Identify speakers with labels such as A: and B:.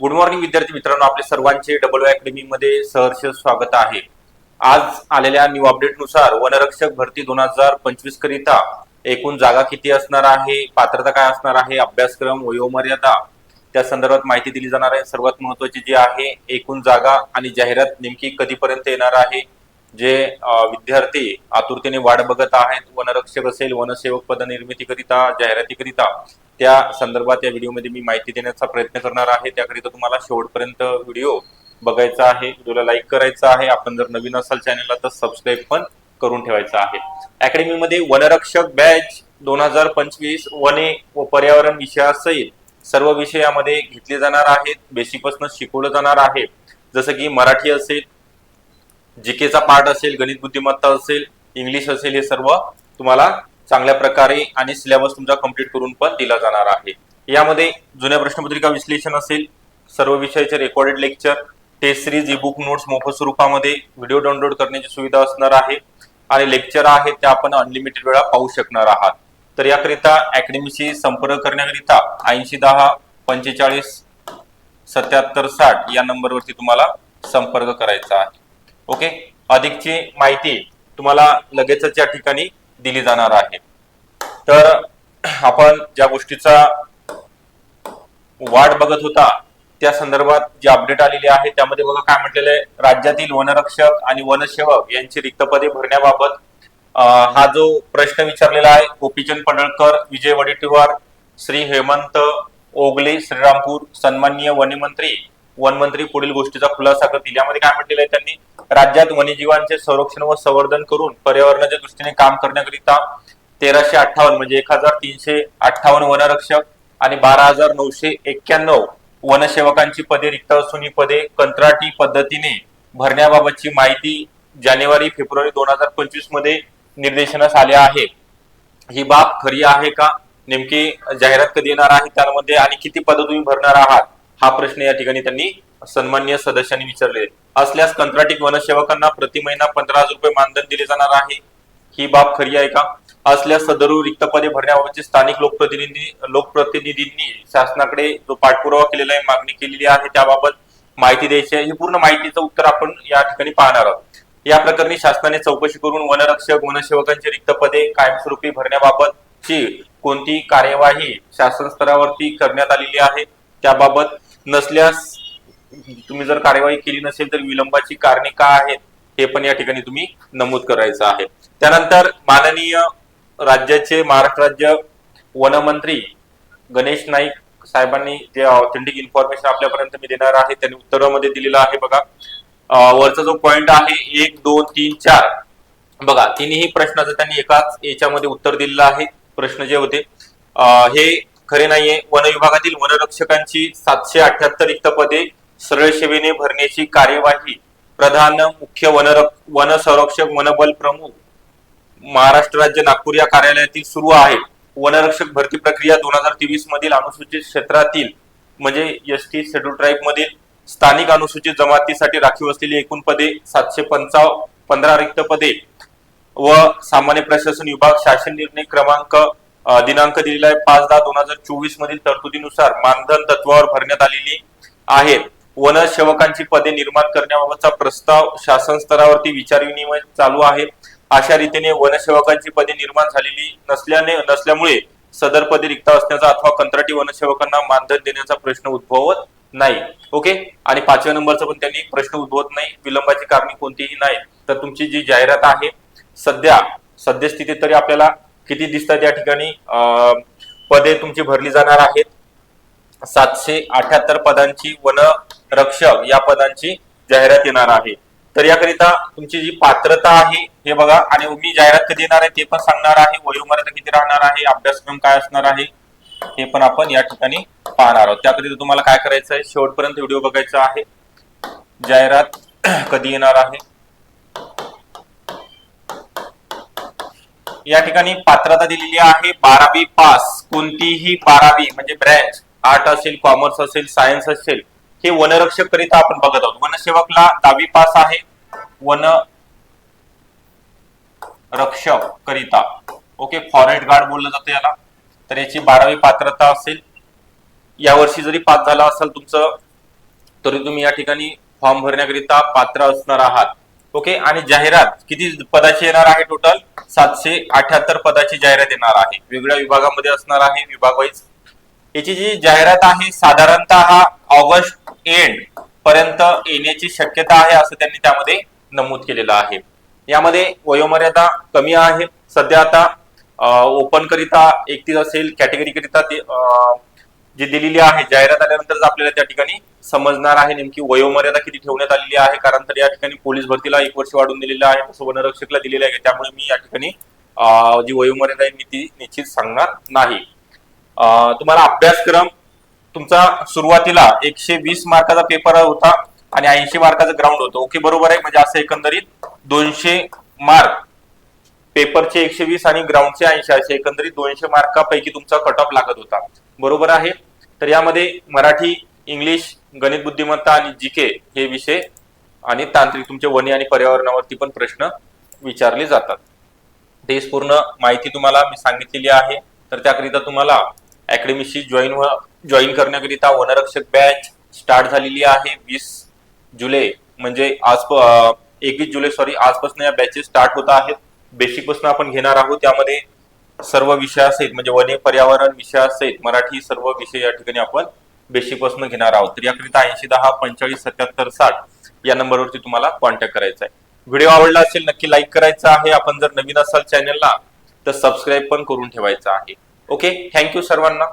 A: Good morning विद्यार्थी मित्रांनो. आपले सर्वांचे डबल अकॅडमी मध्ये सहर्ष स्वागत आहे. आज आलेल्या न्यू अपडेटनुसार वनरक्षक भरती दोन हजार पंचवीस करिता एकूण जागा किती असणार आहे? पात्रता काय असणार आहे? अभ्यासक्रम वयोमर्यादा त्या संदर्भात माहिती दिली जाणार आहे. सर्वात महत्वाची जी आहे एकूण जागा आणि जाहिरात नेमकी कधीपर्यंत येणार आहे? जे विद्यार्थी आतुरतेने वाट बघत आहेत वनरक्षक असेल वनसेवक पदनिर्मितीकरिता जाहिरातीकरिता त्या संदर्भात या व्हिडिओमध्ये मी माहिती देण्याचा प्रयत्न करणार आहे. त्याकरिता तुम्हाला शेवटपर्यंत व्हिडिओ बघायचा आहे व्हिडिओला लाईक करायचा आहे. आपण जर नवीन असाल चॅनलला तर सबस्क्राईब पण करून ठेवायचं आहे. अकॅडमीमध्ये वनरक्षक बॅच दोन हजार पंचवीस वने व पर्यावरण विषयासहित सर्व विषयामध्ये घेतले जाणार आहेत. बेसिकपासून शिकवलं जाणार आहे. जसं की मराठी असेल जीकेचा पार्ट असेल गणित बुद्धिमत्ता असेल इंग्लिश असेल हे सर्व तुम्हाला चांगल्या प्रकारे आणि सिलेबस तुमचा कंप्लीट करून पण दिला जाणार आहे. यामध्ये जुन्या प्रश्नपत्रिका विश्लेषण असेल सर्व विषयाचे recorded lecture test series e book notes मोफत स्वरूपामध्ये व्हिडिओ डाउनलोड करण्याची सुविधा असणार आहे आणि लेक्चर आहेत ते आपण अनलिमिटेड वेळा पाहू शकणार आहात. तर याकरिता अकॅडमीशी संपर्क करण्याकरिता ऐंशी दहा पंचेचाळीस सत्याहत्तर साठ या नंबरवरती तुम्हाला संपर्क करायचा आहे. ओके? अधिकची माहिती तुम्हाला लगेचच या ठिकाणी दिली जाणार आहे. तर आपण ज्या गोष्टीचा वाट बघत होता त्या संदर्भात जी अपडेट आलेली आहे त्यामध्ये बघा काय म्हटलेलं आहे राज्यातील वनरक्षक आणि वनसेवक यांची रिक्त पदे भरण्याबाबत हा जो प्रश्न विचारलेला आहे गोपीचंद पडळकर विजय वडेट्टीवार श्री हेमंत ओगले श्रीरामपूर सन्माननीय वनमंत्री वनमंत्री पुढील गोष्टीचा खुलासा करतील. यामध्ये काय म्हटलेलं आहे त्यांनी? राज्यात वन्यजीवांचे संरक्षण व संवर्धन करून पर्यावरणाच्या दृष्टीने काम करण्याकरिता तेराशे अठ्ठावन्न म्हणजे एक हजार तीनशे अठ्ठावन्न वनरक्षक आणि बारा हजार नऊशे एक्क्याण्णव वनसेवकांची पदे रिक्त असून ही पदे कंत्राटी पद्धतीने भरण्याबाबतची माहिती जानेवारी फेब्रुवारी दोन हजार पंचवीसमध्ये निर्देशनास आले आहे. ही बाब खरी आहे का? नेमकी जाहिरात कधी येणार आहे? त्यामध्ये आणि किती पद तुम्ही भरणार आहात? हा प्रश्न या ठिकाणी त्यांनी सन्मान्य सदस्यांनी विचारले. असल्यास कंत्राटी वनसेवकांना प्रति महिना पंधरा हजार रुपये मानधन दिले जाणार आहे. ही बाब खरी आहे का? असल्यास सदरू रिक्त पदे भरण्याबाबतचे स्थानिक लोकप्रतिनिधी लोकप्रतिनिधींनी शासनाकडे जो पाठपुरावा केलेला आहे मागणी केलेली आहे त्याबाबत माहिती द्यायची आहे. ही पूर्ण माहितीचं उत्तर आपण या ठिकाणी पाहणार आहोत. या प्रकरणी शासनाने चौकशी करून वनरक्षक वनसेवकांची रिक्त पदे कायमस्वरूपी भरण्याबाबतची कोणती कार्यवाही शासन स्तरावरती करण्यात आलेली आहे त्याबाबत नसल्यास तुम्ही जर कार्यवाही केली नसेल तर विलंबाची कारणे काय आहेत हे पण या ठिकाणी तुम्ही नमूद करायचं आहे. त्यानंतर माननीय राज्याचे महाराष्ट्र राज्य वनमंत्री गणेश नाईक साहेबांनी जे ऑथेंटिक इन्फॉर्मेशन आपल्यापर्यंत मी देणार आहे त्यांनी उत्तरामध्ये दिलेलं आहे बघा. वरचा जो पॉइंट आहे एक दोन तीन चार. बघा तिन्ही प्रश्नाचं त्यांनी एकाच याच्यामध्ये उत्तर दिलेलं आहे प्रश्न जे होते. हे खरे नाहीये. वन विभागातील वनरक्षकांची सातशे अठ्याहत्तर रिक्त पदे सरळ सेवेने भरण्याची कार्यवाही प्रधान मुख्य वनर वन संरक्षक वनबल प्रमुख महाराष्ट्र राज्य नागपूर या कार्यालयातील सुरू आहे. वनरक्षक भरती प्रक्रिया दोन हजार तेवीस मधील अनुसूचित क्षेत्रातील म्हणजे एस टी शेड्यूल ट्राईब मधील स्थानिक अनुसूचित जमातीसाठी राखीव असलेली एकूण पदे सातशे पंचाव पंधरा रिक्त पदे व सामान्य प्रशासन विभाग शासन निर्णय क्रमांक दिनांक दिलेला आहे पाच दहा दोन हजार चोवीस मधील तरतुदीनुसार मानधन तत्वावर भरण्यात आलेली आहे. वनसेवकांची पदे निर्माण करण्याबाबतचा प्रस्ताव शासन स्तरावरती विचार विनिमय चालू आहे. अशा रीतीने वनसेवकांची पदे निर्माण झालेली नसल्याने नसल्यामुळे सदर पदे रिक्त असण्याचा अथवा कंत्राटी वनसेवकांना मानधन देण्याचा प्रश्न उद्भवत नाही. ओके? आणि पाचव्या नंबरचा पण त्यांनी प्रश्न उद्भवत नाही. विलंबाची कारणे कोणतीही नाही. तर तुमची जी जाहिरात आहे सध्या सद्यस्थितीत तरी आपल्याला किती दिसतात या ठिकाणी? पदे तुमची भरली जाणार आहेत. सातशे अठ्याहत्तर पदांची वन रक्षक या पदांची जाहिरात येणार आहे. तर याकरिता तुमची जी पात्रता आहे हे बघा. आणि मी जाहिरात कधी येणार आहे ते पण सांगणार आहे. वयोमर्यादा किती राहणार आहे अभ्यासक्रम काय असणार आहे हे पण आपण या ठिकाणी पाहणार आहोत. त्याकरिता तुम्हाला काय करायचं आहे? शेवटपर्यंत व्हिडिओ बघायचा आहे. जाहिरात कधी येणार आहे? या ठिकाणी पात्रता दिलेली आहे. बारावी पास कोणतीही बारावी म्हणजे ब्रँच आर्ट असेल कॉमर्स असेल सायन्स असेल हे वनरक्षक करिता आपण बघत आहोत. वनसेवकला दहावी पास आहे. वन रक्षक करिता. ओके फॉरेस्ट गार्ड बोललं जातं याला. तर याची बारावी पात्रता असेल. यावर्षी जरी पास झाला असेल तुमचं तरी तुम्ही या ठिकाणी फॉर्म भरण्याकरिता पात्र असणार आहात. ओके आणि जाहिरात किती पदाची येणार आहे टोटल सातशे अठ्याहत्तर पदाची जाहिरात येणार आहे. वेगळ्या विभागामध्ये असणार आहे विभाग वाईज याची जी जाहिरात आहे साधारणतः ऑगस्ट एंड पर्यंत येण्याची शक्यता आहे असं त्यांनी त्यामध्ये नमूद केलेलं आहे. यामध्ये वयोमर्यादा कमी आहे. सध्या आता ओपन करिता एकतीस असेल कॅटेगरी करिता ते अं, जी दिलेली आहे जाहिरात आल्यानंतरच आपल्याला त्या ठिकाणी समजणार आहे नेमकी वयोमर्यादा किती ठेवण्यात आलेली आहे? कारण तर या ठिकाणी पोलीस भरतीला एक वर्ष वाढून दिलेलं आहे तसं वनरक्षकला दिलेलं आहे. त्यामुळे मी या ठिकाणी जी वयोमर्यादा आहे मी ती निश्चित सांगणार नाही. तुम्हाला अभ्यासक्रम तुमचा सुरुवातीला एकशे वीस मार्काचा पेपर होता आणि ऐंशी मार्काचं ग्राउंड होतं. ओके बरोबर आहे? म्हणजे असं एकंदरीत दोनशे मार्क. पेपरचे एकशे वीस आणि ग्राउंडचे ऐंशी असे एकंदरीत दोनशे मार्कापैकी तुमचा कट ऑफ लागत होता. बरोबर आहे? तर यामध्ये मराठी इंग्लिश गणित बुद्धिमत्ता आणि जीके हे विषय आणि तांत्रिक तुमचे वनी आणि पर्यावरणावरती पण प्रश्न विचारले जातात. तेच पूर्ण माहिती तुम्हाला मी सांगितलेली आहे. तर त्याकरिता तुम्हाला अकॅडमीशी जॉईन जॉईन करण्याकरिता वनरक्षक बॅच स्टार्ट झालेली आहे वीस जुलै. म्हणजे आज एकवीस जुलै सॉरी आजपासून या बॅचेस स्टार्ट होत आहेत. बेसिकपासून आपण घेणार आहोत. त्यामध्ये सर्व विषय असेल म्हणजे वने पर्यावरण विषय असेल मराठी सर्व विषय या ठिकाणी आपण बेसिकपासून घेणार आहोत. तर याकरिता ऐंशी दहा पंचेचाळीस सत्याहत्तर साठ या नंबरवरती तुम्हाला कॉन्टॅक्ट करायचा आहे. व्हिडिओ आवडला असेल नक्की लाईक करायचा आहे. आपण जर नवीन असाल चॅनलला तर सबस्क्राईब पण करून ठेवायचं आहे. ओके थँक्यू सर्वांना.